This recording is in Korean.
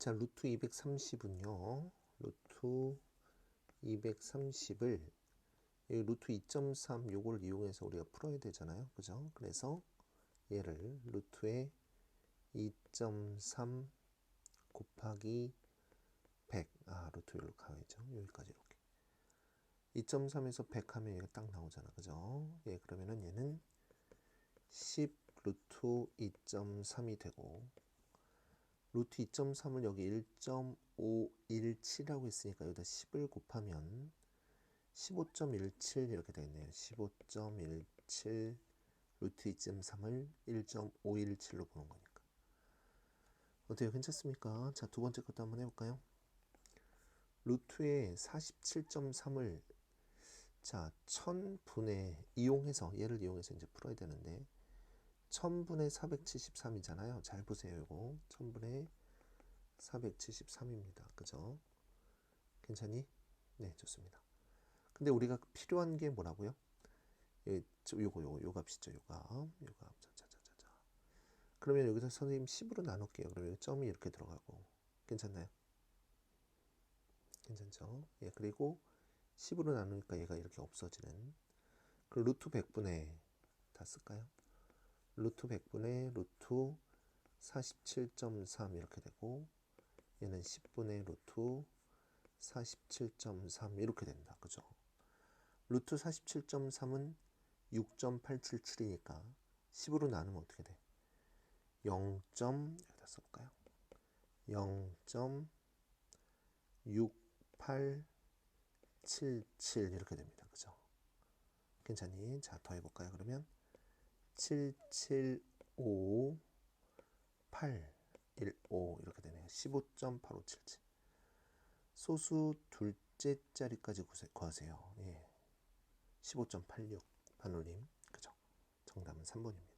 자, 루트 230은요. 루트 230을 이 루트 2.3 요걸 이용해서 우리가 풀어야 되잖아요. 그죠? 그래서 얘를 루트의 2.3 곱하기 100. 아, 루트 여기로 가야죠. 여기까지 이렇게. 2.3에서 100 하면 얘가 딱 나오잖아. 그죠? 예, 그러면은 얘는 10 루트 2.3이 되고 루트 2.3을 여기 1.517이라고 했으니까 여기다 10을 곱하면 15.17 이렇게 되겠네요. 15.17 루트 2.3을 1.517로 보는 거니까. 어때요? 괜찮습니까? 자, 두 번째 것도 한번 해볼까요? 루트의 47.3을 자, 1000분의 이용해서 얘를 이용해서 이제 풀어야 되는데 1000분의 473이잖아요. 잘 보세요. 이거 1000분의 473입니다. 그죠? 괜찮니? 네, 좋습니다. 근데 우리가 필요한 게 뭐라고요? 예, 저 요거 요거 요 값이죠. 요 값. 요 값. 자자자자자. 그러면 여기서 선생님 10으로 나눌게요. 그러면 점이 이렇게 들어가고 괜찮나요? 괜찮죠? 예, 그리고 10으로 나누니까 얘가 이렇게 없어지는 그 루트 100분의 다 쓸까요? 루트 100분의 루트 47.3 이렇게 되고 얘는 10분의 루트 47.3 이렇게 된다. 그죠? 루트 47.3은 6.877이니까 10으로 나누면 어떻게 돼? 0. 여기다 써볼까요? 0.6877 이렇게 됩니다. 그죠? 괜찮니? 자, 더 해볼까요? 그러면 775 815 이렇게 되네요. 15.8577 소수 둘째 자리까지 구하세요. 예. 15.86 반올림 그죠? 정답은 3번입니다.